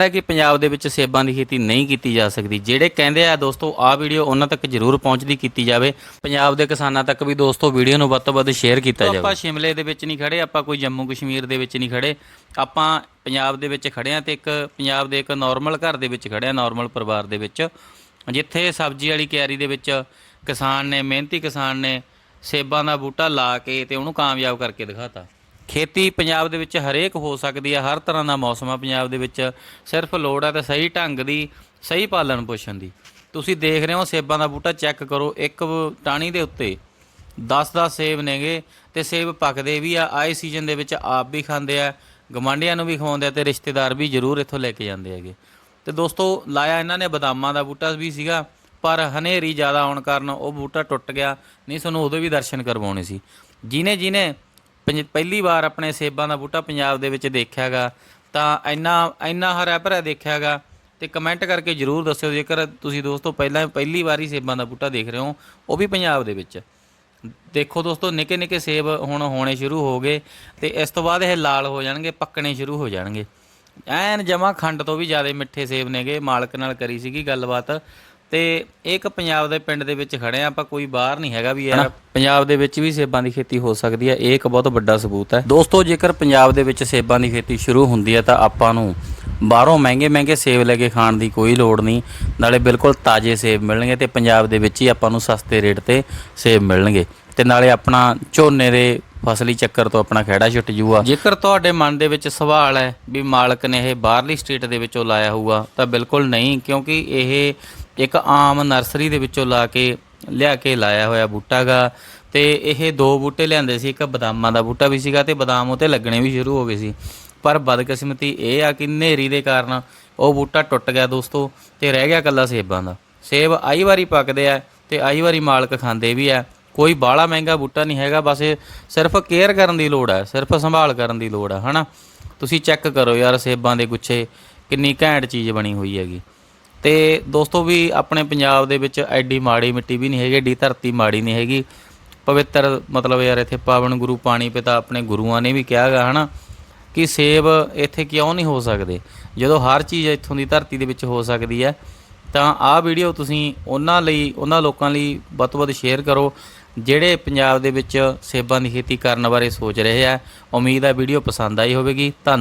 ਹੈ ਕਿ ਪੰਜਾਬ ਦੇ ਵਿੱਚ ਸੇਬਾਂ ਦੀ ਖੇਤੀ ਨਹੀਂ ਕੀਤੀ ਜਾ ਸਕਦੀ। ਜਿਹੜੇ ਕਹਿੰਦੇ ਆ ਦੋਸਤੋ ਆਹ ਵੀਡੀਓ ਉਹਨਾਂ ਤੱਕ ਜ਼ਰੂਰ ਪਹੁੰਚਦੀ ਕੀਤੀ ਜਾਵੇ। ਪੰਜਾਬ ਦੇ ਕਿਸਾਨਾਂ ਤੱਕ ਵੀ ਦੋਸਤੋ ਵੀਡੀਓ ਨੂੰ ਵੱਧ ਤੋਂ ਵੱਧ ਸ਼ੇਅਰ ਕੀਤਾ ਜਾਵੇ। ਆਪਾਂ ਸ਼ਿਮਲੇ ਦੇ ਵਿੱਚ ਨਹੀਂ ਖੜੇ ਆਪਾਂ ਕੋਈ ਜੰਮੂ ਕਸ਼ਮੀਰ ਦੇ ਵਿੱਚ ਨਹੀਂ ਖੜੇ। ਆਪਾਂ ਪੰਜਾਬ ਦੇ ਵਿੱਚ ਖੜੇ ਆ ਤੇ ਇੱਕ ਪੰਜਾਬ ਦੇ ਇੱਕ ਨਾਰਮਲ ਘਰ ਦੇ ਵਿੱਚ ਖੜੇ ਆ ਨਾਰਮਲ ਪਰਿਵਾਰ ਦੇ ਵਿੱਚ। ਜਿੱਥੇ ਸਬਜ਼ੀ ਵਾਲੀ ਕਿਆਰੀ ਦੇ ਵਿੱਚ ਕਿਸਾਨ ਨੇ ਮਿਹਨਤੀ ਕਿਸਾਨ ਨੇ ਸੇਬਾਂ ਦਾ ਬੂਟਾ ਲਾ ਕੇ ਤੇ ਉਹਨੂੰ ਕਾਮਯਾਬ ਕਰਕੇ ਦਿਖਾਤਾ। ਖੇਤੀ ਪੰਜਾਬ ਦੇ ਵਿੱਚ ਹਰੇਕ ਹੋ ਸਕਦੀ ਹੈ ਹਰ ਤਰ੍ਹਾਂ ਦਾ ਮੌਸਮ ਆ ਪੰਜਾਬ ਦੇ ਵਿੱਚ। ਸਿਰਫ ਲੋੜ ਹੈ ਤੇ ਸਹੀ ਢੰਗ ਦੀ, ਸਹੀ ਪਾਲਣ ਪੋਸ਼ਣ ਦੀ। ਤੁਸੀਂ ਦੇਖ ਰਹੇ ਹੋ ਸੇਬਾਂ ਦਾ ਬੂਟਾ, ਚੈੱਕ ਕਰੋ, ਇੱਕ ਟਾਣੀ ਦੇ ਉੱਤੇ 10-10 ਸੇਬ ਨੇਗੇ ਤੇ ਸੇਬ ਪੱਕਦੇ ਵੀ ਆ, ਆਏ ਸੀਜ਼ਨ ਦੇ ਵਿੱਚ ਆਪ ਵੀ ਖਾਂਦੇ ਆ ਗਵਾਂਢੀਆਂ ਨੂੰ ਵੀ ਖਵਾਉਂਦੇ ਆ ਤੇ ਰਿਸ਼ਤੇਦਾਰ ਵੀ ਜ਼ਰੂਰ ਇੱਥੋਂ ਲੈ ਕੇ ਜਾਂਦੇ ਹੈਗੇ। ਤੇ ਦੋਸਤੋ, ਲਾਇਆ ਇਹਨਾਂ ਨੇ ਬਦਾਮਾਂ ਦਾ ਬੂਟਾ ਵੀ ਸੀਗਾ, ਪਰ ਹਨੇਰੀ ਜ਼ਿਆਦਾ ਆਉਣ ਕਾਰਨ ਉਹ ਬੂਟਾ ਟੁੱਟ ਗਿਆ, ਨਹੀਂ ਸਾਨੂੰ ਉਦੋਂ ਵੀ ਦਰਸ਼ਨ ਕਰਵਾਉਣੇ ਸੀ। ਜਿਨੇ ਜਿਨੇ ਪਹਿਲੀ ਵਾਰ ਆਪਣੇ ਸੇਬਾਂ ਦਾ ਬੂਟਾ ਪੰਜਾਬ ਦੇ ਵਿੱਚ ਦੇਖਿਆਗਾ, ਤਾਂ ਇੰਨਾ ਇੰਨਾ ਹਰਾ ਭਰਾ ਦੇਖਿਆਗਾ, ਤੇ ਕਮੈਂਟ ਕਰਕੇ ਜਰੂਰ ਦੱਸਿਓ, ਜੇਕਰ ਤੁਸੀਂ ਦੋਸਤੋ ਪਹਿਲਾਂ, ਪਹਿਲੀ ਵਾਰੀ ਸੇਬਾਂ ਦਾ ਬੂਟਾ ਦੇਖ ਰਹੇ ਹੋ, ਉਹ ਵੀ ਪੰਜਾਬ ਦੇ ਵਿੱਚ। ਦੇਖੋ ਦੋਸਤੋ ਨਿੱਕੇ ਨਿੱਕੇ ਸੇਬ ਹੁਣ ਹੋਣੇ ਸ਼ੁਰੂ ਹੋ ਗਏ, ਤੇ ਇਸ ਤੋਂ ਬਾਅਦ ਇਹ ਲਾਲ ਹੋ ਜਾਣਗੇ, ਪੱਕਣੇ ਸ਼ੁਰੂ ਹੋ ਜਾਣਗੇ। ਐਨ ਜਮਾ ਖੰਡ ਤੋਂ ਵੀ ਜ਼ਿਆਦਾ ਮਿੱਠੇ ਸੇਬ ਨੇਗੇ, ਮਾਲਕ ਨਾਲ ਕਰੀ ਸੀਗੀ ਗੱਲਬਾਤ। ਤੇ ਇੱਕ ਪੰਜਾਬ ਦੇ ਪਿੰਡ ਦੇ ਵਿੱਚ ਖੜੇ ਆ ਆਪਾਂ ਕੋਈ ਬਾਹਰ ਨਹੀਂ ਹੈਗਾ ਵੀ ਯਾਰ ਪੰਜਾਬ ਦੇ ਵਿੱਚ ਵੀ ਸੇਬਾਂ ਦੀ ਖੇਤੀ ਹੋ ਸਕਦੀ ਹੈ ਇਹ ਇੱਕ ਬਹੁਤ ਵੱਡਾ ਸਬੂਤ ਹੈ। ਦੋਸਤੋ ਜੇਕਰ ਪੰਜਾਬ ਦੇ ਵਿੱਚ ਸੇਬਾਂ ਦੀ ਖੇਤੀ ਸ਼ੁਰੂ ਹੁੰਦੀ ਹੈ ਤਾਂ ਆਪਾਂ ਨੂੰ ਬਾਹਰੋਂ ਮਹਿੰਗੇ ਮਹਿੰਗੇ ਸੇਬ ਲੈ ਕੇ ਖਾਣ ਦੀ ਕੋਈ ਲੋੜ ਨਹੀਂ ਨਾਲੇ ਬਿਲਕੁਲ ਤਾਜ਼ੇ ਸੇਬ ਮਿਲਣਗੇ ਤੇ ਪੰਜਾਬ ਦੇ ਵਿੱਚ ਹੀ ਆਪਾਂ ਨੂੰ ਸਸਤੇ ਰੇਟ ਤੇ ਸੇਬ ਮਿਲਣਗੇ। ਤੇ ਨਾਲੇ ਆਪਣਾ ਝੋਨੇ ਦੇ ਫਸਲੀ ਚੱਕਰ ਤੋਂ ਆਪਣਾ ਖਹਿੜਾ ਛੁੱਟ ਜੂਗਾ। ਜੇਕਰ ਤੁਹਾਡੇ ਮਨ ਦੇ ਵਿੱਚ ਸਵਾਲ ਹੈ ਵੀ ਮਾਲਕ ਨੇ ਇਹ ਬਾਹਰਲੀ ਸਟੇਟ ਦੇ ਵਿੱਚੋਂ ਲਾਇਆ ਹੋਊਗਾ ਤਾਂ ਬਿਲਕੁਲ ਨਹੀਂ ਕਿਉਂਕਿ ਇਹ ਇੱਕ ਆਮ ਨਰਸਰੀ ਦੇ ਵਿੱਚੋਂ ਲਾ ਕੇ, ਲਿਆ ਕੇ ਲਾਇਆ ਹੋਇਆ ਬੂਟਾ ਗਾ। ਤੇ ਇਹ ਦੋ ਬੂਟੇ ਲਿਆਂਦੇ ਸੀ, ਇੱਕ ਬਦਾਮਾਂ ਦਾ ਬੂਟਾ ਵੀ ਸੀਗਾ ਤੇ ਬਦਾਮ ਉਤੇ ਲੱਗਣੇ ਵੀ ਸ਼ੁਰੂ ਹੋ ਗਏ ਸੀ। ਪਰ ਬਦਕਿਸਮਤੀ ਇਹ ਆ ਕਿ ਹਨੇਰੀ ਦੇ ਕਾਰਨ ਉਹ ਬੂਟਾ ਟੁੱਟ ਗਿਆ ਦੋਸਤੋ ਤੇ ਰਹਿ ਗਿਆ ਕੱਲਾ ਸੇਬਾਂ ਦਾ। ਸੇਬ ਆਈ ਵਾਰੀ ਪੱਕਦੇ ਆ ਤੇ ਆਈ ਵਾਰੀ ਮਾਲਕ ਖਾਂਦੇ ਵੀ ਆ। ਕੋਈ ਬਾਹਲਾ ਮਹਿੰਗਾ ਬੂਟਾ ਨਹੀਂ ਹੈਗਾ, ਬਸ ਇਹ ਸਿਰਫ ਕੇਅਰ ਕਰਨ ਦੀ ਲੋੜ ਹੈ ਸਿਰਫ ਸੰਭਾਲ ਕਰਨ ਦੀ ਲੋੜ ਹੈ ਹਨਾ? ਤੁਸੀਂ ਚੈੱਕ ਕਰੋ ਯਾਰ ਸੇਬਾਂ ਦੇ ਗੁੱਛੇ ਕਿੰਨੀ ਘੈਂਟ ਚੀਜ਼ ਬਣੀ ਹੋਈ ਹੈਗੀ। ਤੇ ਦੋਸਤੋ ਵੀ ਆਪਣੇ ਪੰਜਾਬ ਦੇ ਵਿੱਚ ਐਡੀ ਮਾੜੀ ਮਿੱਟੀ ਵੀ ਨਹੀਂ ਹੈਗੀ, ਐਡੀ ਧਰਤੀ ਮਾੜੀ ਨਹੀਂ ਹੈਗੀ। ਪਵਿੱਤਰ ਮਤਲਬ ਯਾਰ ਇੱਥੇ ਪਾਵਨ ਗੁਰੂ ਪਾਣੀ ਪਿਤਾ ਆਪਣੇ ਗੁਰੂਆਂ ਨੇ ਵੀ ਕਿਹਾਗਾ ਹਨਾ ਕਿ ਸੇਬ ਇੱਥੇ ਕਿਉਂ ਨਹੀਂ ਹੋ ਸਕਦੇ? ਜਦੋਂ ਹਰ ਚੀਜ਼ ਇੱਥੋਂ ਦੀ ਧਰਤੀ ਦੇ ਵਿੱਚ ਹੋ ਸਕਦੀ ਹੈ, ਤਾਂ ਆਹ ਵੀਡੀਓ ਤੁਸੀਂ ਉਹਨਾਂ ਲਈ, ਉਹਨਾਂ ਲੋਕਾਂ ਲਈ ਵੱਧ ਤੋਂ ਵੱਧ ਸ਼ੇਅਰ ਕਰੋ, ਜਿਹੜੇ ਪੰਜਾਬ ਦੇ ਵਿੱਚ ਸੇਬਾਂ ਦੀ ਖੇਤੀ ਕਰਨ ਬਾਰੇ ਸੋਚ ਰਹੇ ਆ। ਉਮੀਦ ਹੈ ਵੀਡੀਓ ਪਸੰਦ ਆਈ ਹੋਵੇਗੀ। ਧੰਨ